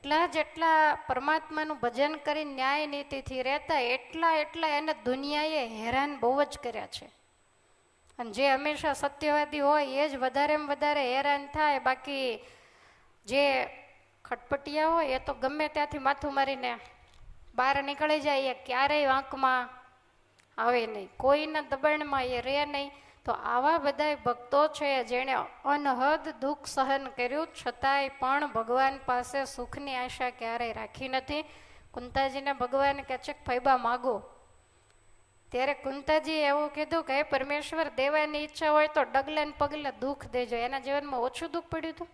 જેટલા જેટલા પરમાત્માનું ભજન કરી ન્યાય નીતિથી રહેતા, એટલા એટલા એને દુનિયાએ હેરાન બહુ જ કર્યા છે. અને જે હંમેશા સત્યવાદી હોય, એ જ વધારેમાં વધારે હેરાન થાય. બાકી જે ખટપટિયા હોય, એ તો ગમે ત્યાંથી માથું મારીને બહાર નીકળી જાય, એ ક્યારેય આંખમાં આવે નહીં. કોઈના દબાણમાં એ રહે નહીં. તો આવા બધા ભક્તો છે જેણે અનહદ દુઃખ સહન કર્યું, છતાંય પણ ભગવાન પાસે સુખની આશા ક્યારેય રાખી નથી. કુંતાજીને ભગવાન કહે છે ફૈબા માગો. ત્યારે કુંતાજીએ એવું કીધું કે પરમેશ્વર, દેવાની ઈચ્છા હોય તો ડગલે પગલે દુઃખ દેજો. એના જીવનમાં ઓછું દુઃખ પડ્યું હતું?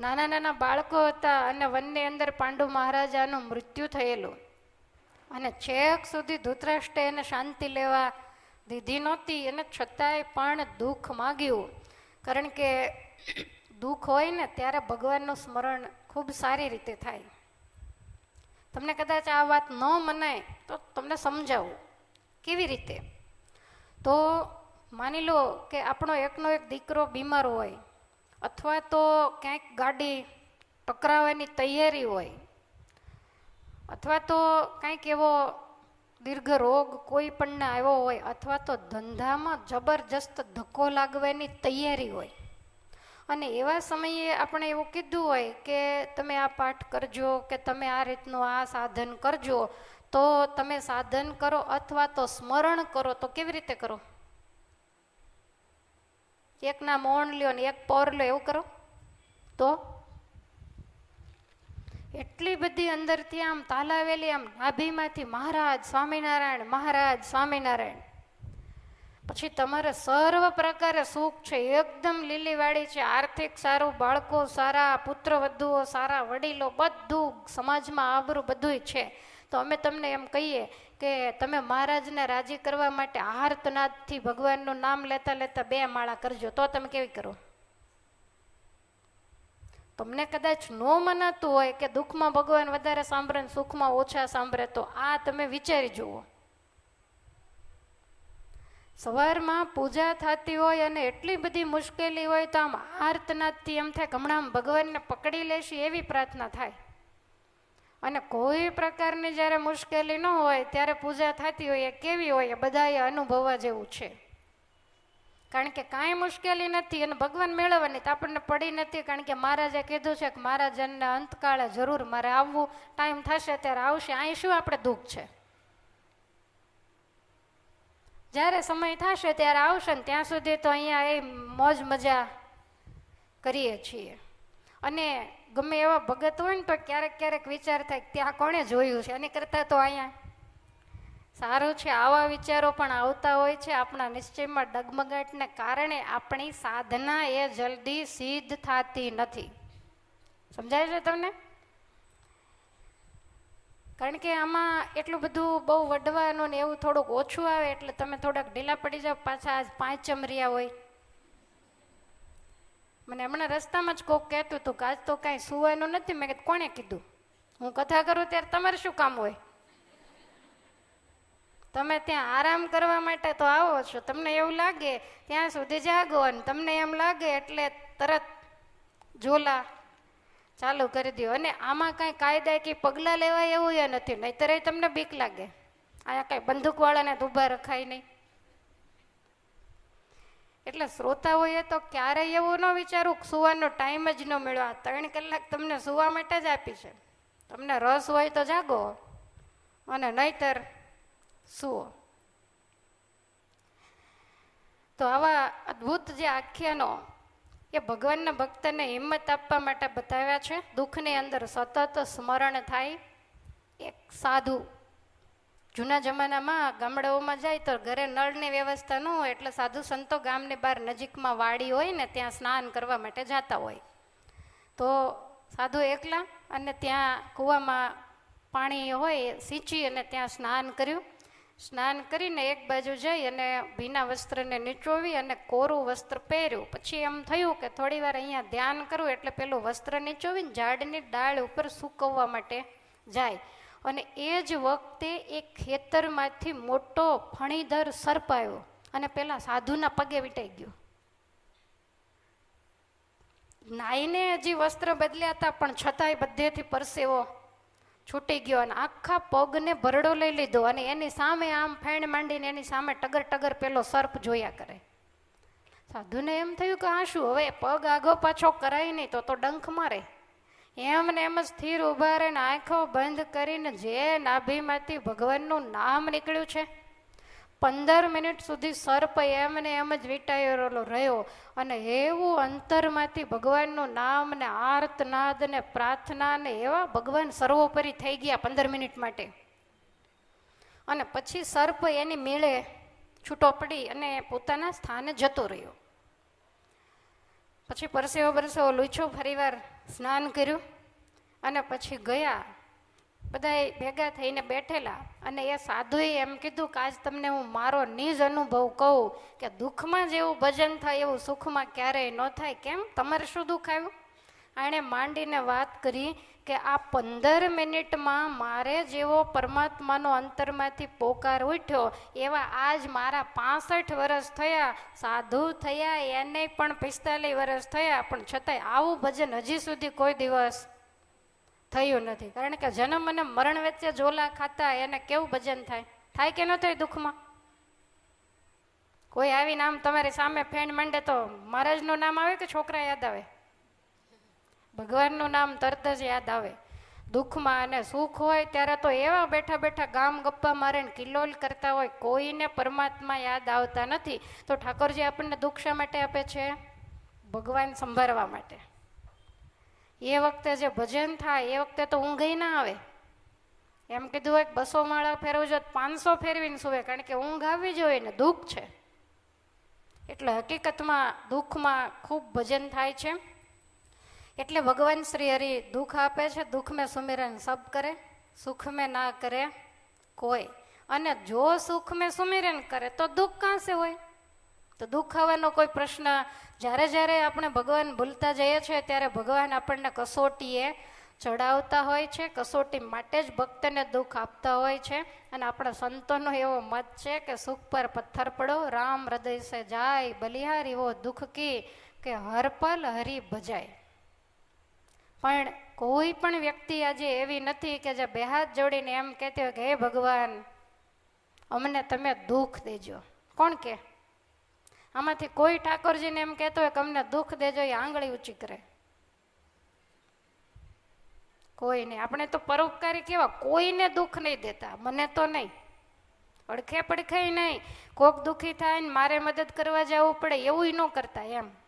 નાના નાના બાળકો હતા અને વનની અંદર પાંડુ મહારાજાનું મૃત્યુ થયેલું. અને છેક સુધી ધૂતરાષ્ટ્રે એને શાંતિ લેવા દીધી નહોતી અને છતાંય પણ દુઃખ માગ્યું. કારણ કે દુઃખ હોય ને ત્યારે ભગવાનનું સ્મરણ ખૂબ સારી રીતે થાય. તમને કદાચ આ વાત ન મનાય તો તમને સમજાવું કેવી રીતે? તો માની લો કે આપણો એકનો એક દીકરો બીમાર હોય અથવા તો ક્યાંક ગાડી ટકરાવવાની તૈયારી હોય અથવા તો કંઈક એવો દીર્ઘ રોગ કોઈ પણને આવ્યો હોય અથવા તો ધંધામાં જબરજસ્ત ધક્કો લાગવાની તૈયારી હોય. અને એવા સમયે આપણે એવું કીધું હોય કે તમે આ પાઠ કરજો કે તમે આ રીતનું આ સાધન કરજો, તો તમે સાધન કરો અથવા તો સ્મરણ કરો, તો કેવી રીતે કરો? એકના મૌન લ્યો ને એક પૌર લ્યો, એવું કરો? તો? એટલી બધી અંદરથી આમ તાલાવેલી આમ નાભીમાંથી મહારાજ સ્વામિનારાયણ મહારાજ સ્વામિનારાયણ. પછી તમારે સર્વ પ્રકારે સુખ છે, એકદમ લીલીવાળી છે, આર્થિક સારું, બાળકો સારા, પુત્ર, વધુઓ સારા, વડીલો બધું સમાજમાં આબરું બધુંય છે. તો અમે તમને એમ કહીએ કે તમે મહારાજને રાજી કરવા માટે આહારતનાથથી ભગવાનનું નામ લેતા લેતા બે માળા કરજો. તો તમે કેવી કરો? તમને કદાચ ન મનાતું હોય કે દુઃખમાં ભગવાન વધારે સાંભળે ને સુખમાં ઓછા સાંભળે, તો આ તમે વિચારી જુઓ. સવારમાં પૂજા થતી હોય અને એટલી બધી મુશ્કેલી હોય તો આમ આર્તનાદથી એમ થાય હમણાં ભગવાનને પકડી લેશી એવી પ્રાર્થના થાય. અને કોઈ પ્રકારની જ્યારે મુશ્કેલી ન હોય, ત્યારે પૂજા થતી હોય એ કેવી હોય એ બધાએ અનુભવવા જેવું છે. કારણ કે કાંઈ મુશ્કેલી નથી અને ભગવાન મેળવવાની તો આપણને પડી નથી. કારણ કે મહારાજે કીધું છે કે મહારાજને અંતકાળે જરૂર મારે આવવું, ટાઈમ થશે ત્યારે આવશે. અહીં શું આપણે દુઃખ છે? જ્યારે સમય થશે ત્યારે આવશે ને ત્યાં સુધી તો અહીંયા એ મોજ મજા કરીએ છીએ. અને ગમે એવા ભગત હોય ને તો ક્યારેક ક્યારેક વિચાર થાય ત્યાં કોણે જોયું છે? એની કરતાં તો અહીંયા સારું છે, આવા વિચારો પણ આવતા હોય છે. આપણા નિશ્ચયમાં ડગમગાટને કારણે આપણી સાધના એ જલ્દી સિદ્ધ થતી નથી. સમજાય છે તમને? કારણ કે આમાં એટલું બધું બહુ વડવાનું ને એવું થોડુંક ઓછું આવે એટલે તમે થોડાક ઢીલા પડી જાઓ, પાછા આજ પાંચ ચમરિયા હોય. મને હમણાં રસ્તામાં જ કોક કહેતું હતું કે આજ તો કાંઈ સુવાનું નથી. મેં કોણે કીધું? હું કથા કરું ત્યારે તમારે શું કામ હોય? તમે ત્યાં આરામ કરવા માટે તો આવો છો. તમને એવું લાગે ત્યાં સુધી જાગો અને તમને એમ લાગે એટલે તરત ઝોલા ચાલુ કરી દો અને આમાં કાંઈ કાયદાકી પગલાં લેવાય એવું એ નથી. નહીતર તમને બીક લાગે. અહીંયા કાંઈ બંદૂકવાળાને ઊભા રખાય નહીં. એટલે શ્રોતાઓએ તો ક્યારેય એવું ન વિચારું કે સુવાનો ટાઈમ જ ન મળ્યો આ ત્રણ કલાક તમને સુવા માટે જ આપી છે. તમને રસ હોય તો જાગો. અને નહીતર સુવો તો આવા અદ્ભુત જે આખ્યાનો એ ભગવાનના ભક્તને હિંમત આપવા માટે બતાવ્યા છે. દુઃખની અંદર સતત સ્મરણ થાય. એક સાધુ જૂના જમાનામાં ગામડાઓમાં જાય તો ઘરે નળની વ્યવસ્થા ન હોય એટલે સાધુ સંતો ગામની બહાર નજીકમાં વાડી હોય ને ત્યાં સ્નાન કરવા માટે જતા હોય. તો સાધુ એકલા અને ત્યાં કૂવામાં પાણી હોય, સિંચી અને ત્યાં સ્નાન કર્યું. સ્નાન કરીને એક બાજુ જઈ અને ભીના વસ્ત્રને નીચોવી અને કોરું વસ્ત્ર પહેર્યું. પછી એમ થયું કે થોડી વાર અહીંયા ધ્યાન કરું એટલે પેલું વસ્ત્ર નીચોવીને ઝાડની ડાળ ઉપર સૂકવવા માટે જાય. અને એ જ વખતે એક ખેતરમાંથી મોટો ફણીધર સર્પ આવ્યો અને પેલા સાધુના પગે વીટાઈ ગયો. નાઈને હજી વસ્ત્ર બદલ્યા હતા, પણ છતાંય બધેથી પરસેવો છૂટી ગયો અને આખા પગને ભરડો લઈ લીધો અને એની સામે આમ ફેણ માંડીને એની સામે ટગર ટગર પેલો સર્પ જોયા કરે. સાધુને એમ થયું કે આ શું, હવે પગ આગો પાછો કરાય નહીં તો તો ડંખ મારે. એમ ને એમ જ સ્થિર ઊભા રહીને આંખો બંધ કરીને જે નાભીમાંથી ભગવાનનું નામ નીકળ્યું છે પંદર મિનિટ સુધી સર્પ એમને એમ જ વિટાયેલો રહ્યો અને એવું અંતરમાંથી ભગવાનનું નામ ને આર્તનાદ ને પ્રાર્થના ને એવા ભગવાન સર્વોપરી થઈ ગયા પંદર મિનિટ માટે. અને પછી સર્પ એની મેળે છૂટો પડી અને પોતાના સ્થાને જતો રહ્યો. પછી પરસેવો પરસેવો લૂછો ફરીવાર સ્નાન કર્યું અને પછી ગયા બધાય ભેગા થઈને બેઠેલા. અને એ સાધુએ એમ કીધું કે આજ તમને હું મારો નિજ અનુભવ કહું કે દુઃખમાં જેવું ભજન થાય એવું સુખમાં ક્યારેય ન થાય. કેમ? તમારે શું દુઃખ આવ્યું? એણે માંડીને વાત કરી કે આ પંદર મિનિટમાં મારે જેવો પરમાત્માનો અંતરમાંથી પોકાર ઉઠ્યો. એવા આજ મારા પાસઠ વર્ષ થયા. સાધુ થયા, એને પણ પિસ્તાલીસ વર્ષ થયા. પણ છતાંય આવું ભજન હજી સુધી કોઈ દિવસ થયું નથી. કારણ કે જન્મ અને મરણ વચ્ચે ઝોલા ખાતા એને કેવું ભજન થાય? થાય કે ન થાય દુઃખમાં? કોઈ આવીને આમ તમારી સામે ફેણ માંડે તો મહારાજનું નામ આવે કે છોકરા યાદ આવે? ભગવાનનું નામ તરત જ યાદ આવે. દુઃખમાં અને સુખ હોય ત્યારે તો એવા બેઠા બેઠા ગામ ગપ્પા મારે ને કિલ્લોલ કરતા હોય, કોઈને પરમાત્મા યાદ આવતા નથી. તો ઠાકોરજી આપણને દુઃખ શા માટે આપે છે? ભગવાન સંભાળવા માટે. એ વખતે જે ભજન થાય, એ વખતે તો ઊંઘ ના આવે. એમ કીધું હોય બસો માળા ફેરવજો પાંચસો ફેરવીને સુવે, કારણ કે ઊંઘ આવી જોઈએ ને, દુઃખ છે. એટલે હકીકતમાં દુઃખમાં ખૂબ ભજન થાય છે. એટલે ભગવાન શ્રી હરિ દુઃખ આપે છે, દુઃખ મેં સુમિરન સબ કરે, સુખ મેં ના કરે કોઈ. અને જો સુખ મેં સુમિરન કરે, તો દુઃખ કાંસે હોય? તો દુઃખ આવવાનો કોઈ પ્રશ્ન જ્યારે જ્યારે આપણે ભગવાન ભૂલતા જઈએ છીએ, ત્યારે ભગવાન આપણને કસોટીએ ચડાવતા હોય છે, કસોટી માટે જ ભક્તને દુઃખ આપતા હોય છે. અને આપણા સંતોનો એવો મત છે કે સુખ પર પથ્થર પડો, રામ હૃદય સે જાય, બલિહારી એવો દુઃખ કી, કે હરપલ હરી ભજાય. પણ કોઈ પણ વ્યક્તિ આજે એવી નથી કે જે બે હાથ જોડીને એમ કહેતી હોય કે, હે ભગવાન, અમને તમે દુઃખ દેજો. કોણ કે આમાંથી કોઈ ઠાકોરજીને એમ કહેતો હોય કે અમને દુઃખ દેજો, એ આંગળી ઊંચી કરે. કોઈ નહીં આપણે તો પરોપકારી કેવા, કોઈને દુઃખ નહીં દેતા. મને તો નહીં. અડખે પડખે નહીં. કોક દુઃખી થાય ને મારે મદદ કરવા જવું પડે, એવું ન કરતા એમ.